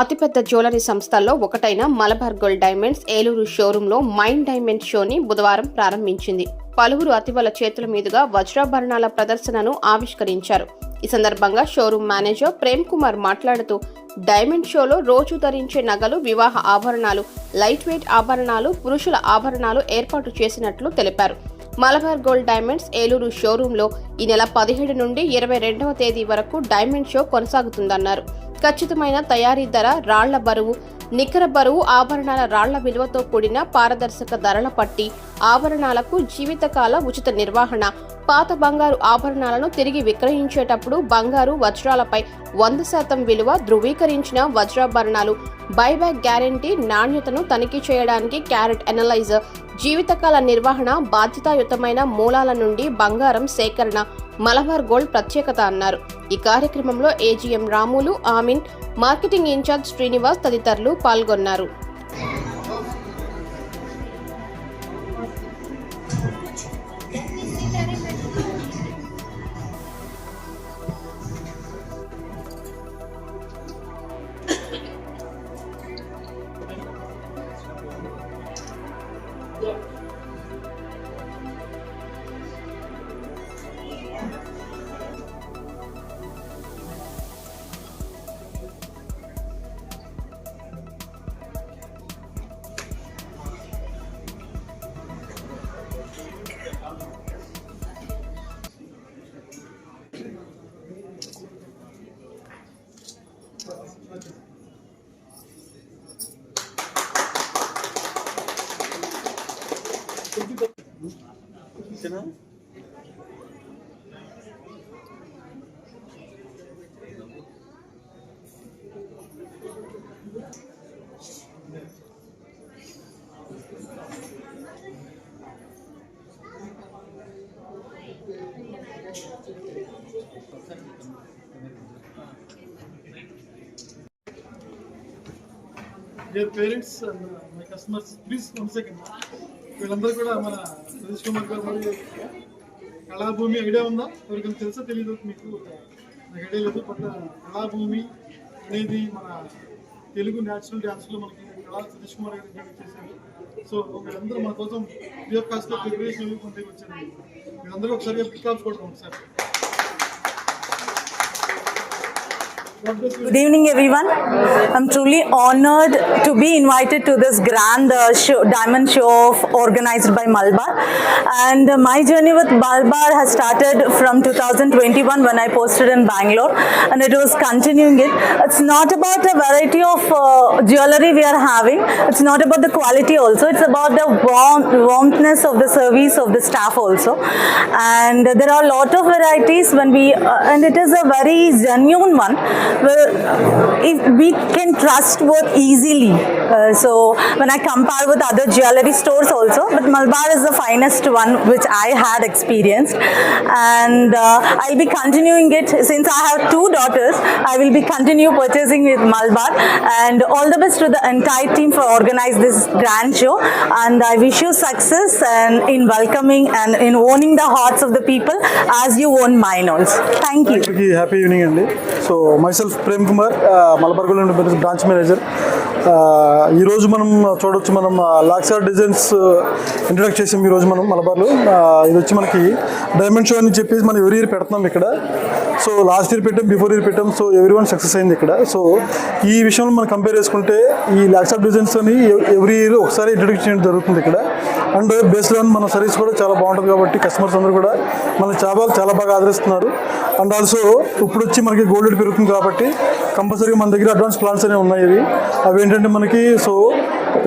అతిపెద్ద జ్యువెలరీ సంస్థల్లో ఒకటైన మలబార్ గోల్డ్ డైమండ్స్ ఏలూరు షోరూంలో మైండ్ డైమండ్ షోని బుధవారం ప్రారంభించింది. పలువురు అతివల చేతుల మీదుగా వజ్రాభరణాల ప్రదర్శనను ఆవిష్కరించారు. ఈ సందర్భంగా షోరూం మేనేజర్ ప్రేమ్ కుమార్ మాట్లాడుతూ డైమండ్ షోలో రోజు ధరించే నగలు వివాహ ఆభరణాలు లైట్ వెయిట్ ఆభరణాలు పురుషుల ఆభరణాలు ఏర్పాటు చేసినట్లు తెలిపారు. మలబార్ గోల్డ్ డైమండ్స్ ఏలూరు షోరూంలో ఈ నెల పదిహేడు నుండి ఇరవై రెండవ తేదీ వరకు డైమండ్ షో కొనసాగుతుందన్నారు. ఖచ్చితమైన తయారీ ధర రాళ్ళ బరువు నికర బరువు ఆభరణాల రాళ్ళ విలువతో కూడిన పారదర్శక ధరల పట్టి ఆభరణాలకు జీవితకాల ఉచిత నిర్వహణ. పాత బంగారు ఆభరణాలను తిరిగి విక్రయించేటప్పుడు బంగారు వజ్రాలపై వంద శాతం విలువ ధృవీకరించిన వజ్రాభరణాలు. బైబ్యాక్ గ్యారంటీ నాణ్యతను తనిఖీ చేయడానికి క్యారెట్ ఎనలైజర్ జీవితకాల నిర్వహణ బాధ్యతాయుతమైన మూలాల నుండి బంగారం సేకరణ మలబార్ గోల్డ్ ప్రత్యేకత అన్నారు. ఈ కార్యక్రమంలో AGM Ramulu Amin marketing incharge Srinivas తదితరులు పాల్గొన్నారు. कितना Thank you. Dear parents and my customers please one second వీళ్ళందరూ కూడా మన సతీష్ కుమార్ గారు మరియు కళాభూమి ఐడియా ఉందా? ఎవరికైనా తెలుసా? తెలియదు మీకు నాకు ఐడియా లేదు. బట్ కళాభూమి అనేది మన తెలుగు న్యాచురల్ డ్యాన్స్లో మనకి కళా సతీష్ కుమార్ గారు ఇంట్రడ్యూస్ చేశారు. సో వీళ్ళందరూ మన కోసం ఫ్రీ కాస్ట్లో ప్రిపరేషన్ కొంత వచ్చారు. వీళ్ళందరూ ఒకసారి పిక్ కొడతాం sir. Good evening, everyone. I'm truly honored to be invited to this grand uh, show, diamond show of, organized by Malbar. And uh, my journey with Malbar has started from 2021 when I posted in Bangalore, and it was continuing it. It's not about the variety of uh, jewelry we are having. It's not about the quality also. It's about the warm, warmthness of the service of the staff also. And there are a lot of varieties when we, uh, and it is a very genuine one. Where if we can trust both easily. Uh, so when I compare with other jewelry stores also, but Malabar is the finest one which I had experienced, and uh, I'll be continuing it since I have two daughters. I will be continue purchasing with Malabar, and all the best to the entire team for organize this grand show. And I wish you success and in welcoming and in owning the hearts of the people as you own mine also. Thank you. అందరికీ happy evening అండి so myself Prem Kumar Malabar gold branch manager ఈరోజు మనం చూడొచ్చు మనం లాక్సార్ designs ఇంట్రొడక్ట్ చేసాం ఈరోజు మనం మలబార్లో. ఇది వచ్చి మనకి డైమండ్ షో అని చెప్పేసి మనం ఎవరి ఇయర్ పెడుతున్నాం ఇక్కడ. సో లాస్ట్ ఇయర్ పెట్టాం బిఫోర్ ఇయర్ పెట్టాం సో ఎవ్రీ వన్ సక్సెస్ అయింది ఇక్కడ. సో ఈ విషయంలో మనం కంపేర్ చేసుకుంటే ఈ లాక్సార్ డిజైన్స్ అని ఎవ్రీ ఇయర్ ఒకసారి ఇంట్రొడ్యూస్ చేయడం జరుగుతుంది ఇక్కడ. అండ్ బేస్డ్ లోన్ మన సర్వీస్ కూడా చాలా బాగుంటుంది కాబట్టి కస్టమర్స్ అందరూ కూడా మన చేపలు చాలా బాగా ఆదరిస్తున్నారు. అండ్ ఆల్సో ఇప్పుడు వచ్చి మనకి గోల్డ్ రేట్ పెరుగుతుంది కాబట్టి కంపల్సరీ మన దగ్గర అడ్వాన్స్ ప్లాన్స్ అనేవి ఉన్నాయి ఇవి. అవి ఏంటంటే మనకి సో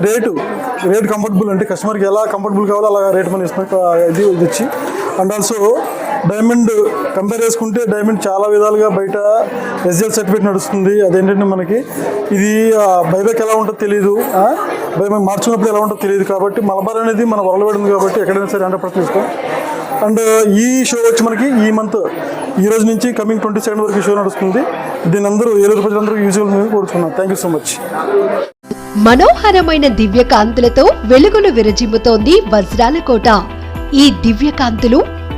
రేటు రేట్ కంఫర్టబుల్ అంటే కస్టమర్కి ఎలా కంఫర్టబుల్ కావాలో అలా రేట్ మనం ఇస్తున్నాం ఇది ఇది వచ్చి అండ్ ఆల్సో డైమండ్ కంపేర్ చేసుకుంటే డైమండ్ చాలా విధాలుగా బయట ఎస్జిఎల్ సర్టిఫికేట్ నడుస్తుంది. అదేంటంటే మనకి ఇది బైబ్యాక్ ఎలా ఉంటుందో తెలియదు బైబ్యాక్ మార్చుకున్నప్పుడు ఎలా ఉంటుందో తెలియదు కాబట్టి మలబార్ అనేది మన వరలబడి ఉంది కాబట్టి ఎక్కడైనా సరే హండ్రెడ్ పర్సెంట్ ఇస్తాం అండ్ ఈ షో వచ్చి మనకి ఈ మంత్ ఈ రోజు నుంచి కమింగ్ ట్వంటీ సెకండ్ వరకు షో నడుస్తుంది. దీని అందరూ ఏలూరు ప్రజలందరూ యూజ్ కోరుతున్నాను థ్యాంక్ యూ సో మచ్ మనోహరమైన దివ్య కాంతులతో వెలుగులు విరజిమ్ముతోంది వజ్రాల కోట. ఈ దివ్య కాంతులు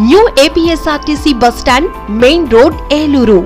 New APSRTC bus stand main road Eluru